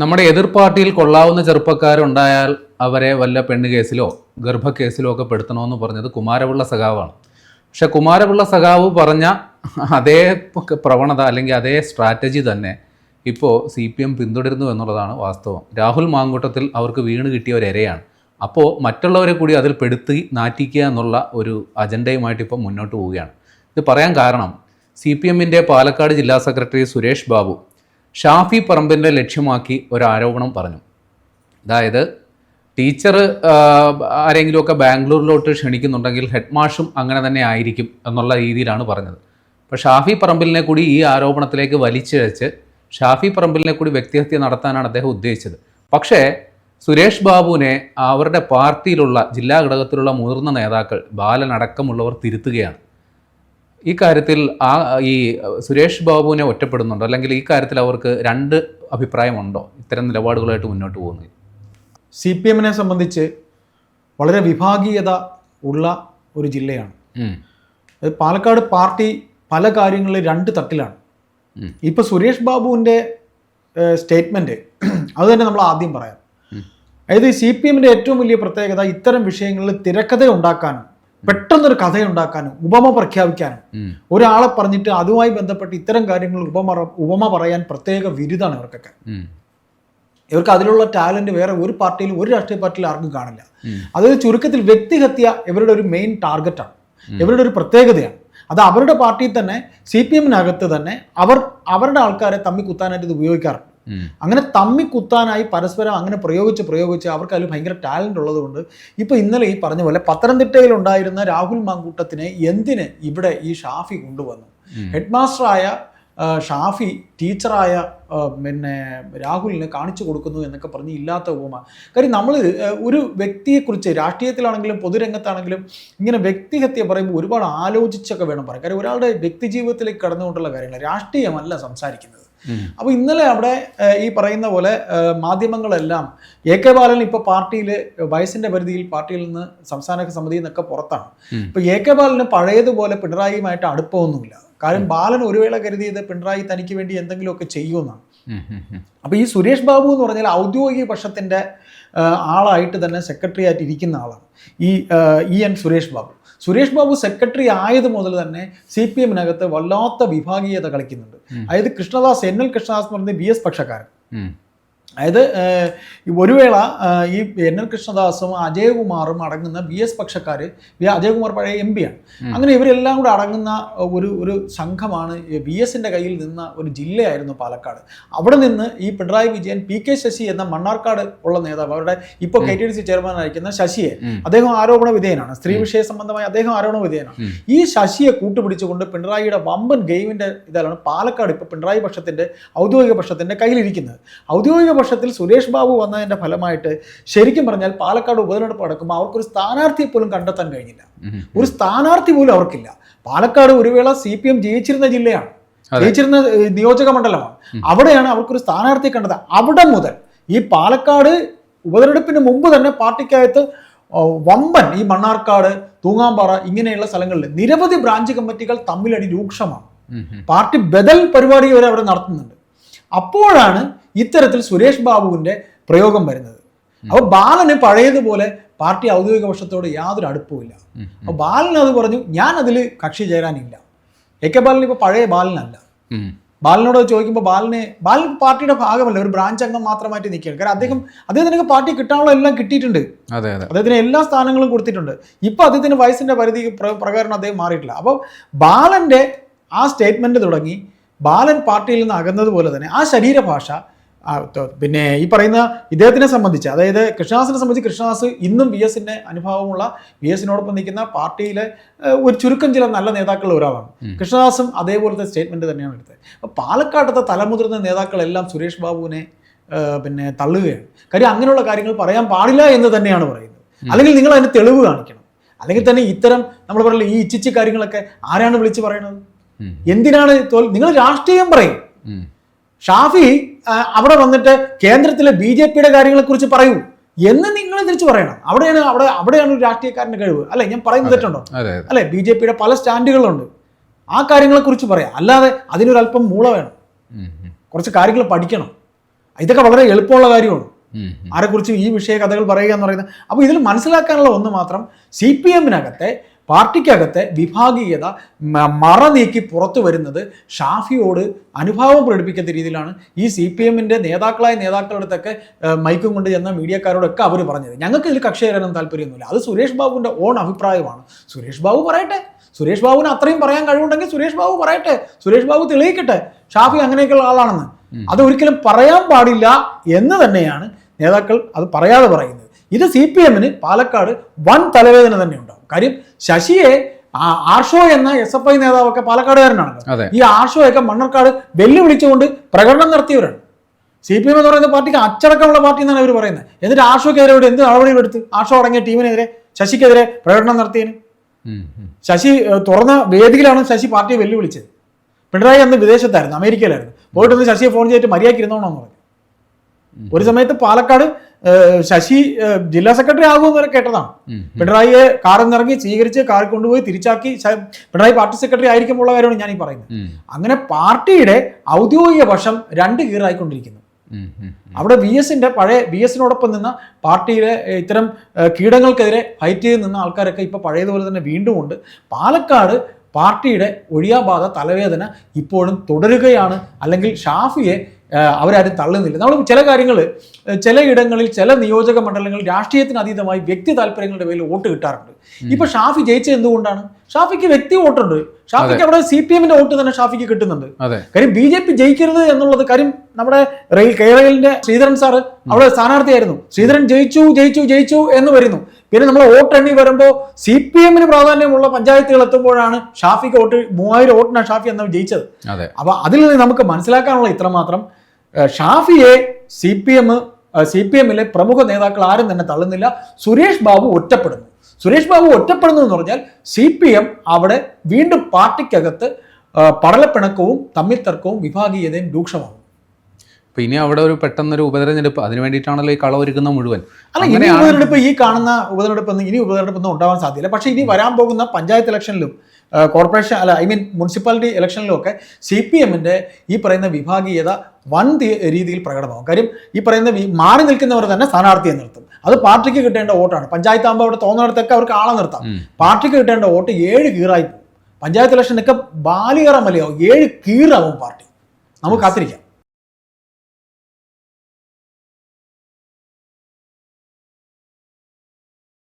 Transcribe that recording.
നമ്മുടെ എതിർ പാർട്ടിയിൽ കൊള്ളാവുന്ന ചെറുപ്പക്കാരുണ്ടായാൽ അവരെ വല്ല പെണ്ണ് കേസിലോ ഗർഭക്കേസിലോ ഒക്കെ പെടുത്തണമെന്ന് പറഞ്ഞത് കുമാരപിള്ള സഖാവാണ്. പക്ഷെ കുമാരപിള്ള സഖാവ് പറഞ്ഞ അതേ പ്രവണത അല്ലെങ്കിൽ അതേ സ്ട്രാറ്റജി തന്നെ ഇപ്പോൾ സി പി എം പിന്തുടരുന്നു എന്നുള്ളതാണ് വാസ്തവം. രാഹുൽ മാങ്കൂട്ടത്തിൽ അവർക്ക് വീണ് കിട്ടിയ ഒരു ഇരയാണ്. അപ്പോൾ മറ്റുള്ളവരെ കൂടി അതിൽ പെടുത്തി നാറ്റിക്കുക എന്നുള്ള ഒരു അജണ്ടയുമായിട്ട് ഇപ്പോൾ മുന്നോട്ട് പോവുകയാണ്. ഇത് പറയാൻ കാരണം സി പി എമ്മിന്റെ പാലക്കാട് ജില്ലാ സെക്രട്ടറി സുരേഷ് ബാബു ഷാഫി പറമ്പിന്റെ ലക്ഷ്യമാക്കി ഒരു ആരോപണം പറഞ്ഞു. അതായത് ടീച്ചർ ആരെങ്കിലുമൊക്കെ ബാംഗ്ലൂരിലോട്ട് ക്ഷണിക്കുന്നുണ്ടെങ്കിൽ ഹെഡ് മാഷും അങ്ങനെ തന്നെ ആയിരിക്കും എന്നുള്ള രീതിയിലാണ് പറഞ്ഞത്. അപ്പോൾ ഷാഫി പറമ്പിലിനെ കൂടി ഈ ആരോപണത്തിലേക്ക് വലിച്ചിഴച്ച് ഷാഫി പറമ്പിലിനെ കൂടി വ്യക്തിഹത്യ നടത്താനാണ് അദ്ദേഹം ഉദ്ദേശിച്ചത്. പക്ഷേ സുരേഷ് ബാബുവിനെ അവരുടെ പാർട്ടിയിലുള്ള ജില്ലാ ഘടകത്തിലുള്ള മുതിർന്ന നേതാക്കൾ ബാലനടക്കമുള്ളവർ തിരുത്തുകയാണ്. ഈ കാര്യത്തിൽ ആ ഈ സുരേഷ് ബാബുവിനെ ഒറ്റപ്പെടുന്നുണ്ടോ? അല്ലെങ്കിൽ ഈ കാര്യത്തിൽ അവർക്ക് രണ്ട് അഭിപ്രായമുണ്ടോ? ഇത്തരം നിലപാടുകളായിട്ട് മുന്നോട്ട് പോകുന്നത്? സി പി എമ്മിനെ സംബന്ധിച്ച് വളരെ വിഭാഗീയത ഉള്ള ഒരു ജില്ലയാണ്. അത് പാലക്കാട് പാർട്ടി പല കാര്യങ്ങളിൽ രണ്ട് തട്ടിലാണ്. ഉം. ഇപ്പൊ സുരേഷ് ബാബുവിന്റെ സ്റ്റേറ്റ്മെന്റ് അത് തന്നെ നമ്മൾ ആദ്യം പറയാം. അതായത് സി പി എമ്മിന്റെ ഏറ്റവും വലിയ പ്രത്യേകത ഇത്തരം വിഷയങ്ങളിൽ തിരക്കഥ ഉണ്ടാക്കാനും പെട്ടെന്നൊരു കഥ ഉണ്ടാക്കാനും ഉപമ പ്രഖ്യാപിക്കാനും. ഒരാളെ പറഞ്ഞിട്ട് അതുമായി ബന്ധപ്പെട്ട് ഇത്തരം കാര്യങ്ങൾ ഉപമ ഉപമ പറയാൻ പ്രത്യേക വിരുദാണ് ഇവർക്കൊക്കെ. ഇവർക്ക് അതിലുള്ള ടാലന്റ് വേറെ ഒരു പാർട്ടിയിലും ഒരു രാഷ്ട്രീയ പാർട്ടിയിലും ആർക്കും കാണില്ല. അതായത് ചുരുക്കത്തിൽ വ്യക്തിഹത്യ ഇവരുടെ ഒരു മെയിൻ ടാർഗറ്റാണ് ഇവരുടെ ഒരു പ്രത്യേകതയാണ് അത് അവരുടെ പാർട്ടിയിൽ തന്നെ സി പി എമ്മിനകത്ത് തന്നെ അവർ അവരുടെ ആൾക്കാരെ തമ്മിൽ കുത്താനായിട്ട് ഇത് ഉപയോഗിക്കാറുണ്ട് ഉം. അങ്ങനെ തമ്മി കുത്താനായി പരസ്പരം അങ്ങനെ പ്രയോഗിച്ച് പ്രയോഗിച്ച് അവർക്ക് അതിൽ ഭയങ്കര ടാലന്റ് ഉള്ളതുകൊണ്ട് ഇപ്പോൾ ഇന്നലെ ഈ പറഞ്ഞ പോലെ പത്തനംതിട്ടയിൽ ഉണ്ടായിരുന്ന രാഹുൽ മാങ്കൂട്ടത്തിനെ എന്തിന് ഇവിടെ ഈ ഷാഫി കൊണ്ടുവന്നു. ഹെഡ് മാസ്റ്ററായ ഷാഫി ടീച്ചറായ പിന്നെ രാഹുലിന് കാണിച്ചു കൊടുക്കുന്നു എന്നൊക്കെ പറഞ്ഞ് ഇല്ലാത്ത ഉപമ കാര്യം നമ്മൾ ഒരു വ്യക്തിയെക്കുറിച്ച് രാഷ്ട്രീയത്തിലാണെങ്കിലും പൊതുരംഗത്താണെങ്കിലും ഇങ്ങനെ വ്യക്തിഹത്യ പറയുമ്പോൾ ഒരുപാട് ആലോചിച്ചൊക്കെ വേണം പറയാം കാര്യം ഒരാളുടെ വ്യക്തിജീവിതത്തിലേക്ക് കടന്നുകൊണ്ടുള്ള കാര്യങ്ങൾ രാഷ്ട്രീയമല്ല സംസാരിക്കുന്നത്. അപ്പോൾ ഇന്നലെ അവിടെ ഈ പറയുന്ന പോലെ മാധ്യമങ്ങളെല്ലാം എ കെ ബാലൻ ഇപ്പോൾ പാർട്ടിയിൽ വയസ്സിന്റെ പരിധിയിൽ പാർട്ടിയിൽ നിന്ന് സംസ്ഥാന സമിതിയിൽ നിന്നൊക്കെ പുറത്താണ്. ഇപ്പോൾ ഇപ്പൊ എ കെ ബാലന് പഴയതുപോലെ പിണറായിയുമായിട്ട് അടുപ്പമൊന്നുമില്ല. കാരണം ബാലൻ ഒരു വേള കരുതിയത് പിണറായി തനിക്ക് വേണ്ടി എന്തെങ്കിലുമൊക്കെ ചെയ്യുമെന്നാണ്. അപ്പോൾ ഈ സുരേഷ് ബാബു എന്ന് പറഞ്ഞാൽ ഔദ്യോഗിക പക്ഷത്തിന്റെ ആളായിട്ട് തന്നെ സെക്രട്ടറി ആയിട്ട് ഇരിക്കുന്ന ആളാണ്. ഈ E N Suresh Babu. Suresh Babu secretary ആയത് മുതൽ തന്നെ സി പി എമ്മിനകത്ത് വല്ലാത്ത വിഭാഗീയത കളിക്കുന്നുണ്ട്. അതായത് കൃഷ്ണദാസ് എൻ എൽ കൃഷ്ണദാസ് എന്ന് പറയുന്നത് ബി എസ് പക്ഷക്കാരൻ. അതായത് ഒരു വേള ഈ എൻ എൽ കൃഷ്ണദാസും അജയകുമാറും അടങ്ങുന്ന ബി എസ് പക്ഷക്കാർ അജയകുമാർ പഴയ എം പി ആണ്. അങ്ങനെ ഇവരെല്ലാം കൂടെ അടങ്ങുന്ന ഒരു ഒരു സംഘമാണ് ബി എസിന്റെ കയ്യിൽ നിന്ന ഒരു ജില്ലയായിരുന്നു പാലക്കാട്. അവിടെ നിന്ന് ഈ പിണറായി വിജയൻ പി കെ ശശി എന്ന മണ്ണാർക്കാട് ഉള്ള നേതാവ് അവരുടെ ഇപ്പോൾ കെ ടി ഡി സി ചെയർമാനായിരിക്കുന്ന ശശിയെ അദ്ദേഹം ആരോപണ വിധേയനാണ്. സ്ത്രീ വിഷയ സംബന്ധമായി അദ്ദേഹം ആരോപണ വിധേയനാണ്. ഈ ശശിയെ കൂട്ടുപിടിച്ചുകൊണ്ട് പിണറായിയുടെ വമ്പൻ ഗെയിമിന്റെ ഇതാണ് പാലക്കാട് ഇപ്പോൾ പിണറായി പക്ഷത്തിന്റെ ഔദ്യോഗിക പക്ഷത്തിന്റെ കയ്യിലിരിക്കുന്നത്. ഔദ്യോഗിക പക്ഷത്തിൽ സുരേഷ് ബാബു വന്നതിന്റെ ഫലമായിട്ട് ശരിക്കും പറഞ്ഞാൽ പാലക്കാട് ഉപതെരഞ്ഞെടുപ്പ് നടക്കുമ്പോൾ അവർക്കൊരു സ്ഥാനാർത്ഥിയെ പോലും കണ്ടെത്താൻ കഴിഞ്ഞില്ല. ഒരു സ്ഥാനാർത്ഥി പോലും അവർക്കില്ല. പാലക്കാട് ഒരു വേള സി പി എം ജയിച്ചിരുന്ന ജില്ലയാണ്. ജയിച്ചിരുന്ന നിയോജക മണ്ഡലമാണ്. അവിടെയാണ് അവർക്കൊരു സ്ഥാനാർത്ഥിയെ കണ്ടത് അവിടെ മുതൽ ഈ പാലക്കാട് ഉപതെരഞ്ഞെടുപ്പിന് മുമ്പ് തന്നെ പാർട്ടിക്കകത്ത് വമ്പൻ ഈ മണ്ണാർക്കാട് തൂങ്ങാമ്പാറ ഇങ്ങനെയുള്ള സ്ഥലങ്ങളിൽ നിരവധി ബ്രാഞ്ച് കമ്മിറ്റികൾ തമ്മിലടി രൂക്ഷമാണ്. പാർട്ടി ബദൽ പരിപാടി വരെ അവിടെ നടത്തുന്നുണ്ട്. അപ്പോഴാണ് ഇത്തരത്തിൽ സുരേഷ് ബാബുവിന്റെ പ്രയോഗം വരുന്നത്. അപ്പോൾ ബാലന് പഴയതുപോലെ പാർട്ടി ഔദ്യോഗിക പക്ഷത്തോട് യാതൊരു അടുപ്പവുമില്ല. അപ്പോൾ ബാലൻ അത് പറഞ്ഞു ഞാൻ അതിൽ കക്ഷി ചേരാനില്ല. എ കെ ബാലൻ ഇപ്പോൾ പഴയ ബാലനല്ല. ബാലനോട് ചോദിക്കുമ്പോൾ ബാലനെ ബാലൻ പാർട്ടിയുടെ ഭാഗമല്ല ഒരു ബ്രാഞ്ച് അംഗം മാത്രമായിട്ട് നിൽക്കുകയാണ്. കാരണം അദ്ദേഹം അദ്ദേഹത്തിനൊക്കെ പാർട്ടി കിട്ടാനുള്ള എല്ലാം കിട്ടിയിട്ടുണ്ട്. അദ്ദേഹത്തിന് എല്ലാ സ്ഥാനങ്ങളും കൊടുത്തിട്ടുണ്ട്. ഇപ്പൊ അദ്ദേഹത്തിന് വയസ്സിന്റെ പരിധി പ്ര- പ്രകാരം അദ്ദേഹം മാറിയിട്ടില്ല. അപ്പോൾ ബാലന്റെ ആ സ്റ്റേറ്റ്മെന്റ് തുടങ്ങി ബാലൻ പാർട്ടിയിൽ നിന്ന് അകന്നത് പോലെ തന്നെ ആ ശരീരഭാഷ പിന്നെ ഈ പറയുന്ന ഇദ്ദേഹത്തിനെ സംബന്ധിച്ച് അതായത് കൃഷ്ണദാസിനെ സംബന്ധിച്ച് കൃഷ്ണദാസ് ഇന്നും വി എസിന്റെ അനുഭവമുള്ള വി എസിനോടൊപ്പം നിൽക്കുന്ന പാർട്ടിയിലെ ഒരു ചുരുക്കം ചില നല്ല നേതാക്കളിൽ ഒരാളാണ്. കൃഷ്ണദാസും അതേപോലത്തെ സ്റ്റേറ്റ്മെന്റ് തന്നെയാണ് എടുത്തത്. അപ്പോൾ പാലക്കാട്ടത്തെ തലമുതിർന്ന നേതാക്കളെല്ലാം സുരേഷ് ബാബുവിനെ പിന്നെ തള്ളുകയാണ്. കാര്യം അങ്ങനെയുള്ള കാര്യങ്ങൾ പറയാൻ പാടില്ല എന്ന് തന്നെയാണ് പറയുന്നത്. അല്ലെങ്കിൽ നിങ്ങൾ അതിന് തെളിവ് കാണിക്കണം. അല്ലെങ്കിൽ തന്നെ ഇത്തരം നമ്മൾ പറയില്ല ഈ ഇച്ചിച്ചി കാര്യങ്ങളൊക്കെ ആരാണ് വിളിച്ച് പറയണത്? ഉം. എന്തിനാണ് തോൽ- നിങ്ങൾ രാഷ്ട്രീയം പറയും. ഷാഫി അവിടെ വന്നിട്ട് കേന്ദ്രത്തിലെ ബി ജെ പിയുടെ കാര്യങ്ങളെ കുറിച്ച് പറയൂ. എന്ന് നിങ്ങൾ തിരിച്ചു പറയണം. അവിടെയാണ് അവിടെ അവിടെയാണ് ഒരു രാഷ്ട്രീയക്കാരന്റെ കഴിവ്. അല്ലെ ഞാൻ പറയുന്നത് തെറ്റുണ്ടോ അല്ലെ ബി ജെ പിയുടെ പല സ്റ്റാൻഡുകളുണ്ട് ആ കാര്യങ്ങളെ കുറിച്ച് പറയാം. അല്ലാതെ അതിനൊരല്പം മൂള വേണം. കുറച്ച് കാര്യങ്ങൾ പഠിക്കണം. ഇതൊക്കെ വളരെ എളുപ്പമുള്ള കാര്യമാണ്. ആരെക്കുറിച്ച്. ഈ വിഷയ കഥകൾ പറയുക എന്ന് പറയുന്നത്. അപ്പോൾ ഇതിൽ മനസ്സിലാക്കാനുള്ള ഒന്ന് മാത്രം സി പി എമ്മിനകത്തെ പാർട്ടിക്കകത്തെ വിഭാഗീയത മറ നീക്കി പുറത്തു വരുന്നത് ഷാഫിയോട് അനുഭാവം പ്രകടിപ്പിക്കുന്ന രീതിയിലാണ് ഈ സി പി എമ്മിന്റെ നേതാക്കളായ നേതാക്കളുടെ അടുത്തൊക്കെ മൈക്കും കൊണ്ട് ചെന്ന മീഡിയക്കാരോടൊക്കെ അവർ പറഞ്ഞത്. ഞങ്ങൾക്ക് ഇതിൽ കക്ഷി ചേരാനും താല്പര്യമൊന്നുമില്ല. അത് സുരേഷ് ബാബുവിന്റെ ഓൺ അഭിപ്രായമാണ്. സുരേഷ് ബാബു പറയട്ടെ. സുരേഷ് ബാബുവിന് അത്രയും പറയാൻ കഴിവുണ്ടെങ്കിൽ സുരേഷ് ബാബു പറയട്ടെ. സുരേഷ് ബാബു തെളിയിക്കട്ടെ. ഷാഫി അങ്ങനെയൊക്കെയുള്ള ആളാണെന്ന്. അത് ഒരിക്കലും പറയാൻ പാടില്ല എന്ന് തന്നെയാണ് നേതാക്കൾ അത് പറയാതെ പറയുന്നത്. ഇത് സി പി എമ്മിന് പാലക്കാട് വൻ തലവേദന തന്നെയുണ്ട് കാര്യം ശശിയെ ആർഷോ എന്ന എസ് എഫ് ഐ നേതാവൊക്കെ പാലക്കാടുകാരനാണ്. ഈ ആർഷോയൊക്കെ മണ്ണർക്കാട് വെല്ലുവിളിച്ചുകൊണ്ട് പ്രകടനം നടത്തിയവരാണ്. സി പി എം എന്ന് പറയുന്ന പാർട്ടിക്ക് അച്ചടക്കമുള്ള പാർട്ടി എന്നാണ് അവർ പറയുന്നത്. എന്നിട്ട് ആർഷോക്കെതിരെ ഇവിടെ എന്ത് നടപടികൾ എടുത്ത് ആർഷോ അടങ്ങിയ ടീമിനെതിരെ ശശിക്കെതിരെ പ്രകടനം നടത്തിയതിന്. ശശി തുറന്ന വേദിയിലാണ് ശശി പാർട്ടിയെ വെല്ലുവിളിച്ചത്. പിണറായി അന്ന് വിദേശത്തായിരുന്നു അമേരിക്കയിലായിരുന്നു. പോയിട്ട് ഒന്ന് ശശിയെ ഫോൺ ചെയ്തിട്ട് മര്യാദയ്ക്ക് ഇരുന്നോണമെന്ന് പറഞ്ഞു. ഒരു സമയത്ത് പാലക്കാട് ശശി ജില്ലാ സെക്രട്ടറി ആകുമെന്ന് വരെ കേട്ടതാണ്. പിണറായിയെ കാറിൽ നിറങ്ങി സ്വീകരിച്ച് കാറിൽ കൊണ്ടുപോയി തിരിച്ചാക്കി പിണറായി പാർട്ടി സെക്രട്ടറി ആയിരിക്കുമ്പോൾ കാര്യമാണ് ഞാൻ ഈ പറയുന്നത് അങ്ങനെ പാർട്ടിയുടെ ഔദ്യോഗിക വശം രണ്ട് കീറായിക്കൊണ്ടിരിക്കുന്നു. അവിടെ വി എസിന്റെ പഴയ വി എസിനോടൊപ്പം നിന്ന പാർട്ടിയിലെ ഇത്തരം കീടങ്ങൾക്കെതിരെ ഫൈറ്റ് ചെയ്ത് നിന്ന ആൾക്കാരൊക്കെ ഇപ്പൊ പഴയതുപോലെ തന്നെ വീണ്ടും ഉണ്ട്. പാലക്കാട് പാർട്ടിയുടെ ഒഴിയാബാധ തലവേദന ഇപ്പോഴും തുടരുകയാണ്. അല്ലെങ്കിൽ ഷാഫിയെ അവരാരും തള്ളുന്നില്ല. നമ്മൾ ചില കാര്യങ്ങൾ ചിലയിടങ്ങളിൽ ചില നിയോജക മണ്ഡലങ്ങളിൽ രാഷ്ട്രീയത്തിന് അതീതമായി വ്യക്തി താല്പര്യങ്ങളുടെ പേരിൽ വോട്ട് കിട്ടാറുണ്ട്. ഇപ്പൊ ഷാഫി ജയിച്ചത് എന്തുകൊണ്ടാണ്? ഷാഫിക്ക് വ്യക്തി വോട്ടുണ്ട്. ഷാഫിക്ക് അവിടെ സി പി എമ്മിന്റെ വോട്ട് തന്നെ ഷാഫിക്ക് കിട്ടുന്നുണ്ട്. കാര്യം ബി ജെ പി ജയിക്കരുത് എന്നുള്ളത് കാര്യം നമ്മുടെ റെയിൽ കേരളിന്റെ ശ്രീധരൻ സാറ് അവിടെ സ്ഥാനാർത്ഥിയായിരുന്നു. ശ്രീധരൻ ജയിച്ചു ജയിച്ചു ജയിച്ചു എന്ന് വരുന്നു. പിന്നെ നമ്മൾ വോട്ടെണ്ണി വരുമ്പോൾ സി പി എമ്മിന് പ്രാധാന്യമുള്ള പഞ്ചായത്തുകൾ എത്തുമ്പോഴാണ് ഷാഫിക്ക് വോട്ട് മൂവായിരം വോട്ടിനാണ് ഷാഫി അന്ന് ജയിച്ചത്. അപ്പൊ അതിൽ നിന്ന് നമുക്ക് മനസ്സിലാക്കാനുള്ള ഇത്രമാത്രം ഷാഫിയെ C P M C P എമ്മിലെ പ്രമുഖ നേതാക്കൾ ആരും തന്നെ തള്ളുന്നില്ല. സുരേഷ് ബാബു ഒറ്റപ്പെടുന്നു. സുരേഷ് ബാബു ഒറ്റപ്പെടുന്നു എന്ന് പറഞ്ഞാൽ സി പി എം അവിടെ വീണ്ടും പാർട്ടിക്കകത്ത് പടലപ്പിണക്കവും തമ്മിൽ തർക്കവും വിഭാഗീയതയും രൂക്ഷമാകും. അപ്പൊ ഇനി അവിടെ ഒരു പെട്ടെന്നൊരു ഉപതെരഞ്ഞെടുപ്പ്. അതിന് വേണ്ടിയിട്ടാണല്ലോ ഈ കളവൊരുക്കുന്ന മുഴുവൻ. അല്ല ഇനി ഉപതെരഞ്ഞെടുപ്പ് ഈ കാണുന്ന ഉപതെരഞ്ഞെടുപ്പ് ഒന്നും ഇനി ഉപതെരഞ്ഞെടുപ്പ് ഒന്നും ഉണ്ടാവാൻ സാധ്യത പക്ഷേ ഇനി വരാൻ പോകുന്ന പഞ്ചായത്ത് ഇലക്ഷനിലും കോർപ്പറേഷൻ അല്ല ഐ മീൻ മുനിസിപ്പാലിറ്റി ഇലക്ഷനിലും ഒക്കെ സി പി എമ്മിന്റെ ഈ പറയുന്ന വിഭാഗീയത വൻ രീതിയിൽ പ്രകടമാകും കാര്യം ഈ പറയുന്ന മാറി നിൽക്കുന്നവർ തന്നെ സ്ഥാനാർത്ഥിയെ നിർത്തും. അത് പാർട്ടിക്ക് കിട്ടേണ്ട വോട്ടാണ്. പഞ്ചായത്ത് ആകുമ്പോൾ അവിടെ തോന്നുന്നിടത്തൊക്കെ അവർക്ക് ആളെ നിർത്താം. പാർട്ടിക്ക് കിട്ടേണ്ട വോട്ട് ഏഴ് കീറായി പോകും. പഞ്ചായത്ത് ഇലക്ഷനൊക്കെ ബാലികറ മലയാവും. ഏഴ് കീറാവും പാർട്ടി. നമുക്ക് കാത്തിരിക്കാം.